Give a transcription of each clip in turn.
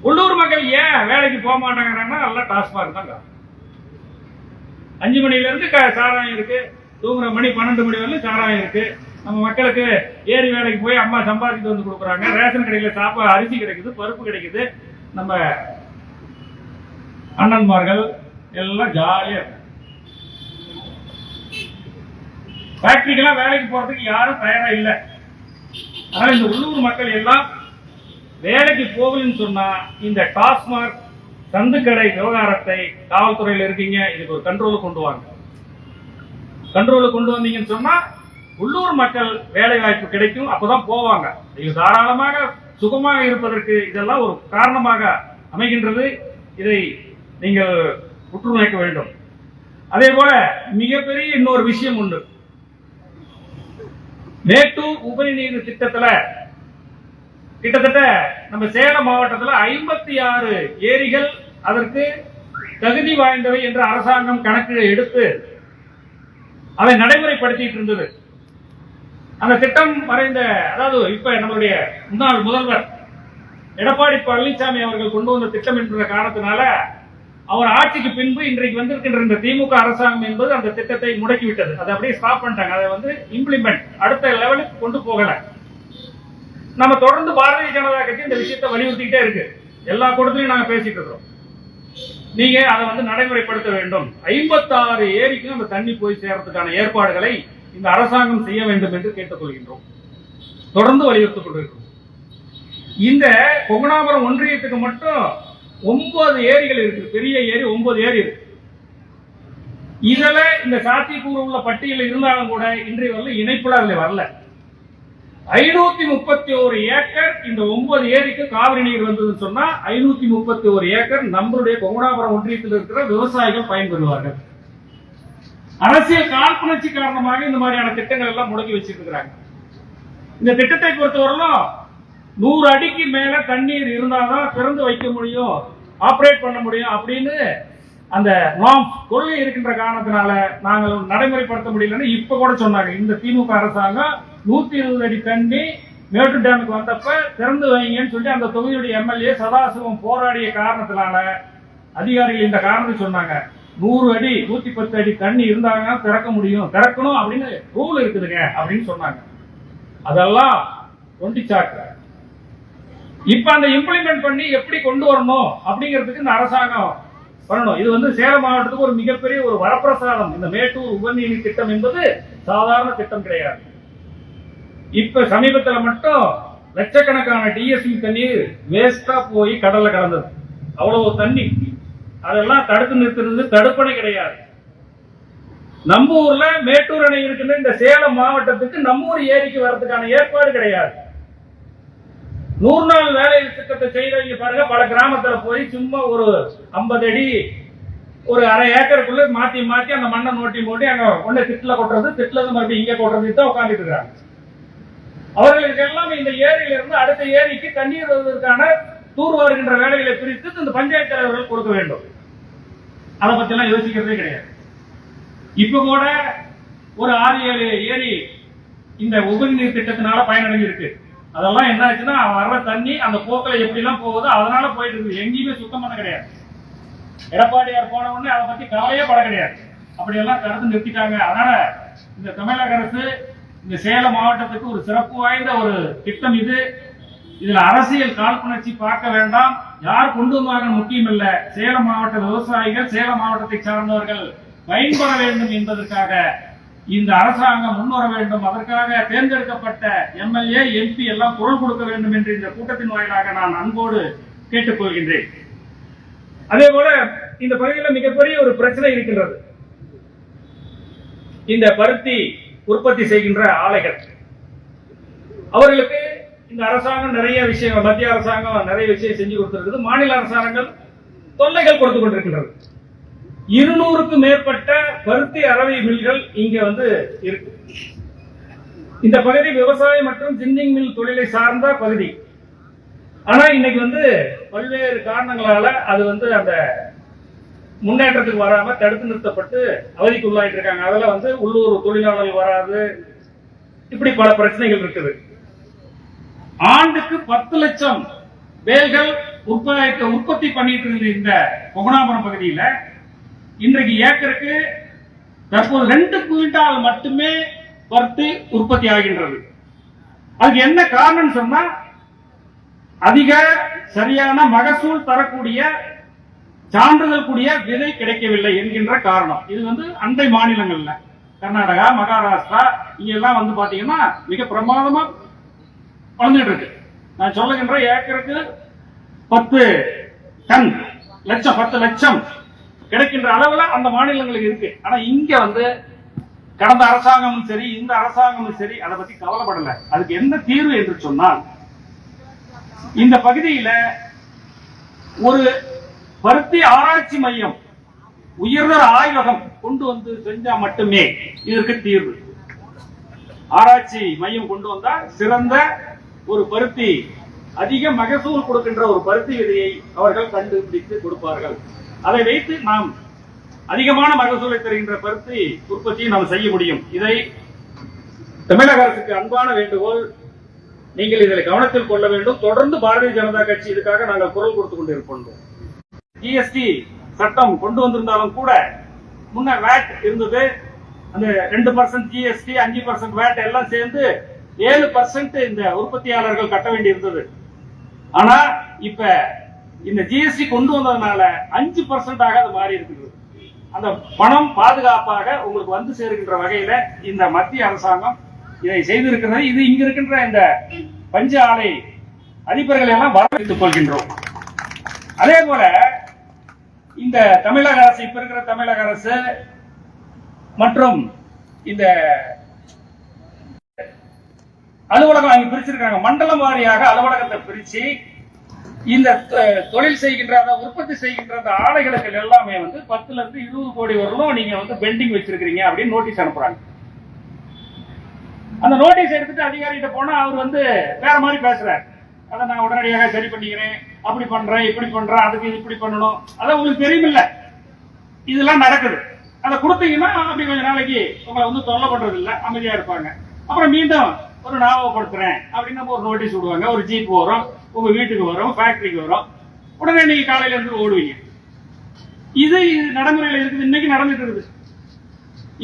உள்ளூர் மக்கள் ஏன் வேலைக்கு போக மாட்டாங்கிறாங்கன்னா எல்லாம் டாஸ்மாக் தான் காரணம். அஞ்சு மணில இருந்து க- சாராயம் இருக்கு. தூங்குற மணி பன்னெண்டு மணி வரையிலும் சாராயம் இருக்கு. நம்ம மக்களுக்கு ஏரி வேலைக்கு போய் அம்மா சம்பாதிக்கிட்டு வந்து கொடுக்குறாங்க. ரேஷன் கடையில சாப்பாடு அரிசி கிடைக்குது பருப்பு கிடைக்குது. நம்ம அண்ணன்மார்கள் எல்லாம் ஜாலியா இருக்காங்க. ஃபேக்டரிக்கெல்லாம் வேலைக்கு போறதுக்கு யாரும் தயாராக இல்லை. அதனால் இந்த உள்ளூர் மக்கள் எல்லாம் வேலைக்கு போகலன்னு சொன்னா இந்த டாஸ்மாக் சந்துக்கடை விவகாரத்தை காவல்துறையில இருக்கீங்க இதுக்கு ஒரு கண்ட்ரோலுக்கு கொண்டு வாங்க. கண்ட்ரோலுக்கு கொண்டு வந்தீங்கன்னு சொன்னா உள்ளூர் மக்கள் வேலை வாய்ப்பு கிடைக்கும் அப்பதான் போவாங்க. இது தாராளமாக சுகமாக இருப்பதற்கு இதெல்லாம் ஒரு காரணமாக அமைகின்றது. இதை நீங்கள் உற்று நோக்க வேண்டும். அதே போல மிகப்பெரிய இன்னொரு விஷயம் உண்டு. மேட்டூர் உபரிநீர் திட்டத்துல கிட்டத்தட்ட நம்ம சேலம் மாவட்டத்துல ஐம்பத்தி ஆறு ஏரிகள் அதற்கு தகுதி வாய்ந்தவை என்று அரசாங்கம் கணக்கு எடுத்து அதை நடைமுறைப்படுத்திட்டு இருந்தது. அந்த திட்டம் மறைந்த அதாவது இப்ப நம்மளுடைய முன்னாள் முதல்வர் எடப்பாடி பழனிசாமி அவர்கள் கொண்டு வந்த திட்டம் என்ற காரணத்தினால அவர் ஆட்சிக்கு பின்பு இன்றைக்கு வந்திருக்கின்ற இந்த திமுக அரசாங்கம் என்பது அந்த திட்டத்தை முடக்கிவிட்டது. அதை அப்படியே ஸ்டாப் பண்ணிட்டாங்க. அதை வந்து இம்ப்ளிமெண்ட் அடுத்த லெவலுக்கு கொண்டு போகல. நம்ம தொடர்ந்து பாரதிய ஜனதா கட்சி இந்த விஷயத்தை வலியுறுத்திக்கிட்டே இருக்கு. எல்லா கூட்டத்திலையும் நாங்க பேசிட்டு இருக்கிறோம். நீங்க அதை வந்து நடைமுறைப்படுத்த வேண்டும். ஐம்பத்தாறு ஏரிக்கும் அந்த தண்ணி போய் சேர்றதுக்கான ஏற்பாடுகளை இந்த அரசாங்கம் செய்ய வேண்டும் என்று கேட்டுக்கொள்கின்றோம். தொடர்ந்து வலியுறுத்திக் கொண்டிருக்கிறோம். இந்த கொங்கணாபுரம் ஒன்றியத்துக்கு மட்டும் ஒன்பது ஏரிகள் இருக்கு. பெரிய ஏரி ஒன்பது ஏரி இருக்கு. இதுல இந்த சாத்தியக்கூறு உள்ள பட்டியலில் இருந்தாலும் கூட இன்றைய வரல இணைப்புல அதுல வரல. ஐநூத்தி முப்பத்தி ஒரு ஏக்கர் இந்த ஒன்பது ஏரிக்கு காவிரி நீர் வந்ததுன்னு சொன்னா ஐநூத்தி முப்பத்தி ஒரு ஏக்கர் நம்மளுடைய கொங்கடாபுரம் ஒன்றியத்தில் இருக்கிற விவசாயிகள் பயன்பெறுவார்கள். அரசியல் காழ்ப்புணர்ச்சி காரணமாக இந்த மாதிரியான திட்டங்கள் எல்லாம் முடக்கி வச்சிருக்கிறாங்க. இந்த திட்டத்தை பொறுத்தவரையிலும் நூறு அடிக்கு மேல தண்ணீர் இருந்தால்தான் திறந்து வைக்க முடியும் ஆப்ரேட் பண்ண முடியும் அப்படின்னு அந்த நாம் கொள்கை இருக்கின்ற காரணத்தினால நாங்கள் நடைமுறைப்படுத்த முடியலன்னு இப்ப கூட சொன்னாங்க. இந்த திமுக அரசாங்கம் நூத்தி இருபது அடி தண்ணி மேட்டூர் டேமுக்கு வந்தப்ப திறந்து வைங்கன்னு சொல்லி அந்த தொகுதியுடைய எம்எல்ஏ சதாசிவம் போராடிய காரணத்தினால அதிகாரிகள் இந்த காரணத்தை சொன்னாங்க. நூறு அடி நூத்தி பத்து அடி தண்ணி இருந்தாங்கன்னா திறக்க முடியும். திறக்கணும் அப்படின்னு ரூல் இருக்குதுங்க அப்படின்னு சொன்னாங்க. அதெல்லாம் ஒண்டி சாக்கு இப்ப அந்த இம்ப்ளிமெண்ட் பண்ணி எப்படி கொண்டு வரணும் அப்படிங்கிறதுக்கு இந்த அரசாங்கம் பண்ணணும். இது வந்து சேலம் மாவட்டத்துக்கு ஒரு மிகப்பெரிய ஒரு வரப்பிரசாதம். இந்த மேட்டூர் உபநீதி திட்டம் என்பது சாதாரண திட்டம் கிடையாது. இப்ப சமீபத்துல மட்டும் லட்சக்கணக்கான டிஎஸ்பி தண்ணீர் வேஸ்டா போய் கடல்ல கலந்தது. அவ்வளவு தண்ணி. அதெல்லாம் தடுத்து நிறுத்துறது தடுப்பணை கிடையாது. நம்ம ஊர்ல மேட்டூர் அணை இருக்குன்னு இந்த சேலம் மாவட்டத்துக்கு நம்ம ஊர் ஏரிக்கு வர்றதுக்கான ஏற்பாடு கிடையாது. நூறு நாள் வேலை திட்டத்தை செய்யறவங்க பாருங்க. பல கிராமத்துல போய் சும்மா ஒரு ஐம்பது அடி ஒரு அரை ஏக்கருக்குள்ள மாத்தி மாத்தி அந்த மண்ணை நோட்டி மூட்டி அங்க கொண்டு திட்டுல கொட்டுறது திட்டுல மறுபடியும் இங்க கொட்டுறது தான் உட்காந்துட்டு இருக்காங்க. அவர்களுக்கெல்லாம் இந்த ஏரியில இருந்து அடுத்த ஏரிக்கு தண்ணீர் வருவதற்கான தூர் வருகின்ற வேலைகளை பிரித்து இந்த பஞ்சாயத்து தலைவர்கள் கொடுக்க வேண்டும். அதை பத்தி எல்லாம் யோசிக்கிறதே கிடையாது. இப்ப கூட ஒரு ஆறு ஏழு ஏரி இந்த உபரிநீர் திட்டத்தினால பயனடைஞ்சிருக்கு. அதெல்லாம் என்ன ஆச்சுன்னா வர்ற தண்ணி அந்த போக்கில் எப்படி எல்லாம் போகுதோ அதனால போயிட்டு இருக்குது எங்கேயுமே சுத்தம் பண்ண கிடையாது. எடப்பாடியார் போன உடனே அதை பத்தி கவலையே பட கிடையாது. அப்படி எல்லாம் நிறுத்திட்டாங்க. அதனால இந்த தமிழக அரசு இந்த சேலம் மாவட்டத்துக்கு ஒரு சிறப்பு வாய்ந்த ஒரு திட்டம் இது. இதுல அரசியல் காழ்ப்புணர்ச்சி பார்க்க வேண்டாம். யார் கொண்டு வந்தார்கள் முக்கியம் இல்ல சேலம் மாவட்ட விவசாயிகள் சேலம் மாவட்டத்தை சார்ந்தவர்கள் பயன்பெற வேண்டும் என்பதற்காக இந்த அரசாங்கம் முன்வர வேண்டும். அதற்காக தேர்ந்தெடுக்கப்பட்ட எம்எல்ஏ எம்பி எல்லாம் குரல் கொடுக்க வேண்டும் என்று இந்த கூட்டத்தின் வாயிலாக நான் அன்போடு கேட்டுக்கொள்கின்றேன் அதே போல இந்த பகுதியில் மிகப்பெரிய ஒரு பிரச்சனை இருக்கின்றது. இந்த பருத்தி உற்பத்தி செய்கின்ற ஆலைகள். அவர்களுக்கு இந்த அரசாங்கம் நிறைய விஷயங்கள் மத்திய அரசாங்கம் நிறைய விஷயம் செஞ்சு கொடுத்திருக்குது. மாநில அரசாங்கங்கள் தொல்லைகள் கொடுத்து கொண்டிருக்கின்றது. இருநூறுக்கு மேற்பட்ட பருத்தி அரவை மில்கள் இங்க வந்து இருக்கு. இந்த பகுதி விவசாயம் மற்றும் ஜின்னிங் மில் தொழிலை சார்ந்த பகுதி. ஆனா இன்னைக்கு வந்து பல்வேறு காரணங்களால அது வந்து அந்த முன்னேற்றத்துக்கு வராம தடுத்து நிறுத்தப்பட்டு அவதிக்கு உள்ளாயிட்டு இருக்காங்க. அதுல வந்து உள்ளூர் தொழிலாளர்கள் வராது. இப்படி பல பிரச்சனைகள் இருக்குது. ஆண்டுக்கு பத்து லட்சம் வேல்கள் உற்பத்தி உற்பத்தி பண்ணிட்டு இருந்த இந்த கொகுணாபுரம் பகுதியில இன்றைக்கு ஏக்கருக்கு தற்போது ரெண்டு குவிண்டால் மட்டுமே பருத்தி உற்பத்தி ஆகின்றது. அதுக்கு என்ன காரணம் சொன்னா அதிக சரியான மகசூல் தரக்கூடிய சான்றிதழ் கூடிய விதை கிடைக்கவில்லை என்கின்ற காரணம். இது வந்து அண்டை மாநிலங்கள்ல. கர்நாடகா மகாராஷ்டிரா இங்க எல்லாம் வந்து பாத்தீங்கன்னா மிக பிரமாதமா வளர்ந்துட்டு இருக்கு. நான் சொல்லுகின்ற ஏக்கருக்கு பத்து டன் லட்சம் பத்து லட்சம் கிடைக்கின்ற அளவுல அந்த மாநிலங்களுக்கு இருக்கு. ஆனா இங்க வந்து கடந்த அரசாங்கமும் சரி இந்த அரசாங்கமும் சரி அதை பத்தி கவலைப்படல. அதுக்கு என்ன தீர்வு என்று சொன்னால் இந்த பகுதியில ஒரு பருத்தி ஆராய்ச்சி மையம் உயர்தர ஆய்வகம் கொண்டு வந்து செஞ்சா மட்டுமே இதற்கு தீர்வு. ஆராய்ச்சி மையம் கொண்டு வந்தா சிறந்த ஒரு பருத்தி அதிக மகசூல் கொடுக்கின்ற ஒரு பருத்தி விதையை அவர்கள் கண்டுபிடித்து கொடுப்பார்கள். அதை வைத்து நாம் அதிகமான மகசூலை தருகின்ற பருத்தி உற்பத்தியை நாம் செய்ய முடியும். இதை தமிழக அரசுக்கு அன்பான வேண்டுகோள் நீங்கள் இதில் கவனத்தில் கொள்ள வேண்டும். தொடர்ந்து பாரதிய ஜனதா கட்சி இதுக்காக நாங்கள் குரல் கொடுத்துக் கொண்டிருப்போம் ஜிஎஸ்டி சட்டம் கொண்டு வந்திருந்தாலும் கூட முன்ன வேட் இருந்தது. அந்த ரெண்டு பர்சன்ட் ஜிஎஸ்டி அஞ்சு பர்சன்ட் வேட் எல்லாம் சேர்ந்து ஏழு பர்சன்ட் இந்த உற்பத்தியாளர்கள் கட்ட வேண்டி இருந்தது ஆனா இப்ப இந்த ஜிஎஸ்டி கொண்டு வந்ததுனால அஞ்சு பர்சன்டாக அது மாறி இருக்குது. அந்த பணம் பாதுகாப்பாக உங்களுக்கு வந்து சேருகின்ற வகையில இந்த மத்திய அரசாங்கம் இதை செய்திருக்கிறது. இது இங்க இருக்கின்ற இந்த பஞ்ச ஆலை அதிபர்களை எல்லாம் வரவேற்றுக் கொள்கின்றோம். அதே போல இந்த தமிழக அரசு இப்ப இருக்கிற தமிழக அரசு மற்றும் இந்த அலுவலகம் அங்க பிரிச்சிருக்காங்க. மண்டலம் வாரியாக அலுவலகத்தை பிரிச்சு இந்த தொ- தொழில் செய்கின்ற அந்த உற்பத்தி செய்கின்ற அந்த ஆலைகளுக்கு எல்லாமே வந்து பத்துல இருந்து இருபது கோடி வரலும் நீங்க வந்து பெண்டிங் வச்சிருக்கீங்க அப்படின்னு நோட்டீஸ் அனுப்புறாங்க. அந்த நோட்டீஸ் எடுத்துட்டு அதிகாரிகிட்ட போனா அவர் வந்து வேற மாதிரி பேசுறாரு. அதை நான் உடனடியாக சரி பண்ணிக்கிறேன். அப்படி பண்றேன் இப்படி பண்றேன் அதுக்கு இப்படி பண்ணணும். அதான் உங்களுக்கு தெரியுமில்ல. இதெல்லாம் நடக்குது. அதை கொடுத்தீங்கன்னா அப்படி கொஞ்ச நாளைக்கு உங்களை வந்து தொல்லை பண்றது இல்ல அமைதியா இருப்பாங்க. அப்புறம் மீண்டும் ஒரு ஞாபகப்படுத்துறேன் அப்படின்னு நம்ம ஒரு நோட்டீஸ் விடுவாங்க. ஒரு ஜீப் வரும் உங்க வீட்டுக்கு வரும் ஃபேக்டரிக்கு வரும். உடனே நீங்க காலையில இருந்து ஓடுவீங்க. இது இது நடைமுறையில இருக்குது இன்னைக்கு நடந்துட்டு இருக்குது.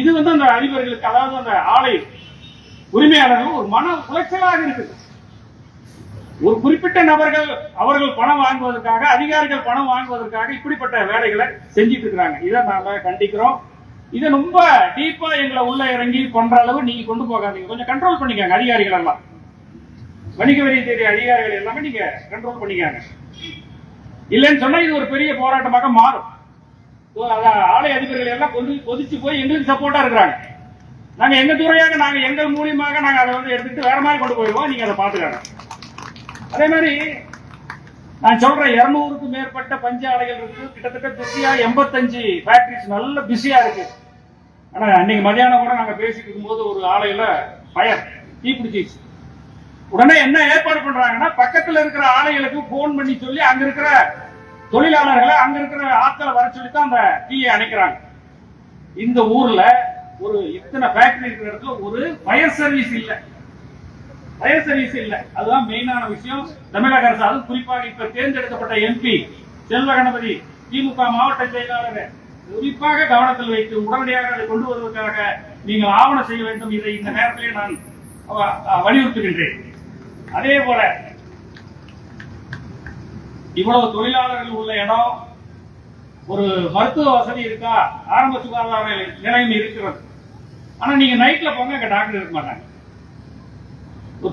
இது வந்து அந்த அதிபர்களுக்கு அதாவது அந்த ஆலை உரிமையாளர்கள் ஒரு மன உளைச்சலாக இருக்குது. ஒரு குறிப்பிட்ட நபர்கள் அவர்கள் பணம் வாங்குவதற்காக அதிகாரிகள் பணம் வாங்குவதற்காக இப்படிப்பட்ட வேலைகளை செஞ்சிட்டு இருக்கிறாங்க. இதை நாம கண்டிக்கிறோம். இதை ரொம்ப டீப்பா எங்களை உள்ள இறங்கி பண்ற அளவு நீங்க கொண்டு போகாதீங்க. கொஞ்சம் கண்ட்ரோல் பண்ணிக்கங்க அதிகாரிகள் எல்லாம். வணிக வரி தெரிய அதிகாரிகள் எல்லாமே நீங்க கண்ட்ரோல் பண்ணிக்காங்க. இல்லைன்னு சொன்னா இது ஒரு பெரிய போராட்டமாக மாறும். அதான் ஆலை அதிபர்கள் எல்லாம் கொண்டு கொதிச்சு போய் எங்களுக்கு சப்போர்ட்டா இருக்கிறாங்க. நாங்க எங்க துறையாக நாங்க எங்கள் மூலியமாக நாங்க அதை வந்து எடுத்துட்டு வேற மாதிரி கொண்டு போயிடுவோம் நீங்க அதை பாத்துக்காங்க அதே மாதிரி நான் சொல்றேன் இருநூறுக்கும் மேற்பட்ட பஞ்சு ஆலைகள் இருக்கு. கிட்டத்தட்ட பிஸியா எண்பத்தஞ்சு ஃபேக்டரிஸ் நல்ல பிஸியா இருக்கு. ஆனா அன்னைக்கு மதியானம் கூட நாங்க பேசிட்டு இருக்கும்போது ஒரு ஆலையில ஃபயர் தீப்பிடிச்சிச்சு உடனே என்ன ஏற்பாடு பண்றாங்கன்னா பக்கத்துல இருக்கிற ஆலைகளுக்கு போன் பண்ணி சொல்லி அங்க இருக்கிற தொழிலாளர்களை அங்க இருக்கிற ஆட்களை வர சொல்லி தான் அந்த தீயை அணைக்கிறாங்க. இந்த ஊர்ல ஒரு இத்தனை ஃபேக்டரி இருக்கிற இடத்துல ஒரு ஃபயர் சர்வீஸ் இல்லை. ஃபயர் சர்வீஸ் இல்ல. அதுதான் மெயினான விஷயம். தமிழக அரசு அதுவும் குறிப்பாக இப்ப தேர்ந்தெடுக்கப்பட்ட எம்பி செல்வ கணபதி திமுக மாவட்ட செயலாளர் குறிப்பாக கவனத்தில் வைத்து உடனடியாக அதை கொண்டு வருவதற்காக நீங்கள் ஆவணம் செய்ய வேண்டும். இதை இந்த நேரத்திலே நான் வலியுறுத்துகின்றேன். அதே போல இவ்வளவு தொழிலாளர்கள் உள்ள இடம் ஒரு மருத்துவ வசதி இருக்கா? ஆரம்ப சுகாதார நிலையம் இருக்கிறது. ஆனா நீங்க நைட்ல போங்க அங்க டாக்டர் இருக்க மாட்டாங்க.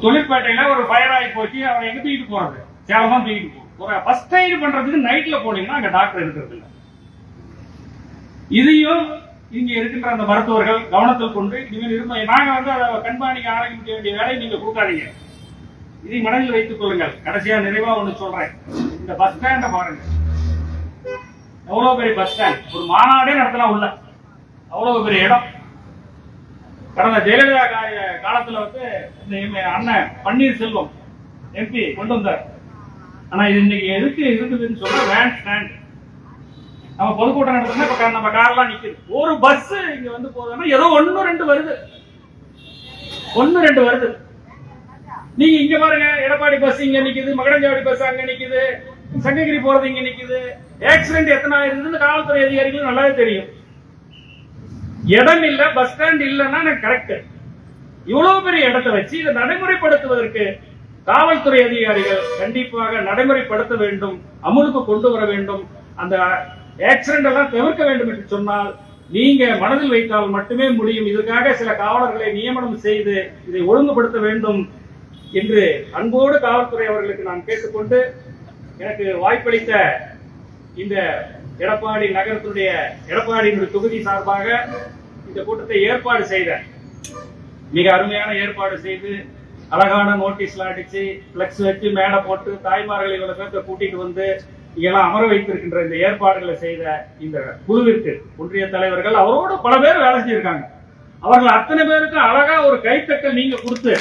தொழிற்பேட்டையில ஒரு ஃபயர் ஆகி போச்சு அவரை எங்க தூக்கிட்டு போறது? சேலம் தான் தூக்கிட்டு போகும் ஒரு ஃபர்ஸ்ட் எய்ட் பண்றதுக்கு நைட்ல போனீங்கன்னா அங்க டாக்டர் இருக்கிறது இதையும் இங்க இருக்கின்ற அந்த மருத்துவர்கள் கவனத்தில் கொண்டு இனிமேல் இருந்த நாங்க வந்து அதை கண்காணிக்க ஆரம்பிக்க வேண்டிய வேலையை நீங்க கொடுக்காதீங்க. இதை மனதில் வைத்துக் கொள்ளுங்கள். கடைசியா நிறைவா ஒண்ணு சொல்றேன். இந்த பஸ் ஸ்டாண்ட பாருங்க. எவ்வளவு பெரிய பஸ் ஸ்டாண்ட் ஒரு மாநாடே நடத்தலாம் உள்ள. அவ்வளவு பெரிய இடம். கடந்த ஜெயலலிதா காலத்துல வந்து இந்த அண்ணன் பன்னீர்செல்வம் எம்பி கொண்டு வந்தார். ஆனா இது இன்னைக்கு எதுக்கு இருக்குதுன்னு சொன்னா வேன் ஸ்டாண்ட். நம்ம பொதுக்கூட்டம் நடத்துனா நம்ம கார் நம்ம கார்லாம் நிக்குது. ஒரு பஸ் இங்க வந்து போதுன்னா ஏதோ ஒன்னு ரெண்டு வருது. ஒன்னு ரெண்டு வருது. நீங்க இங்க பாருங்க எடப்பாடி பஸ் இங்க நிக்குது மகடஞ்சாவடி பஸ் அங்க நிக்குது சங்ககிரி போறது இங்க நிக்குது. ஆக்சிடென்ட் எத்தனை ஆயிருக்குதுன்னு காவல்துறை அதிகாரிகளுக்கு நல்லாவே தெரியும். இடம் இல்ல பஸ் ஸ்டாண்ட் இல்லைன்னா எனக்கு கரெக்ட் இவ்வளவு பெரிய இடத்தை வச்சு இதை நடைமுறைப்படுத்துவதற்கு காவல்துறை அதிகாரிகள் கண்டிப்பாக நடைமுறைப்படுத்த வேண்டும் அமுலுக்கு கொண்டு வர வேண்டும். அந்த ஆக்சிடென்ட் எல்லாம் தவிர்க்க வேண்டும் என்று சொன்னால் நீங்க மனதில் வைத்தால் மட்டுமே முடியும். இதற்காக சில காவலர்களை நியமனம் செய்து இதை ஒழுங்குபடுத்த வேண்டும் என்று அன்போடு காவல்துறை அவர்களுக்கு நான் கேட்டுக்கொண்டு எனக்கு வாய்ப்பளித்த இந்த எடப்பாடி நகரத்துடைய எடப்பாடியினுடைய தொகுதி சார்பாக இந்த கூட்டத்தை ஏற்பாடு செய்த மிக அருமையான ஏற்பாடு செய்து அழகான நோட்டீஸ்லாம் அடிச்சு பிளக்ஸ் வச்சு மேடை போட்டு தாய்மார்களை இவ்வளவு பேர்த்த கூட்டிட்டு வந்து இங்கெல்லாம் அமர வைத்திருக்கின்ற இந்த ஏற்பாடுகளை செய்த இந்த குழுவிற்கு ஒன்றிய தலைவர்கள் அவரோட பல பேர் வேலை செஞ்சிருக்காங்க. அவர்கள் அத்தனை பேருக்கு அழகா ஒரு கைத்தட்டல் நீங்க கொடுத்து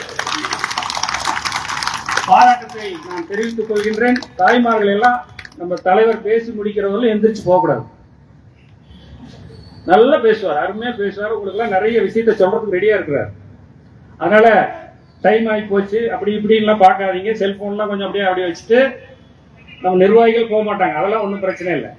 பாராட்டத்தை நான் தெரிவித்துக் கொள்கின்றேன். தாய்மார்கள் எல்லாம் நம்ம தலைவர் பேசி முடிக்கிறவர்களும் எந்திரிச்சு போகக்கூடாது. நல்லா பேசுவார் அருமையா பேசுவார். உங்களுக்கு எல்லாம் நிறைய விஷயத்த சொல்றதுக்கு ரெடியா இருக்கிறார். அதனால டைம் ஆகி போச்சு. அப்படி இப்படின்லாம் பார்க்காதீங்க. செல்போன்லாம் கொஞ்சம் அப்படியே அப்படியே வச்சுட்டு நம்ம நிர்வாகிகள் போக மாட்டாங்க. அதெல்லாம் ஒன்றும் பிரச்சனை இல்லை.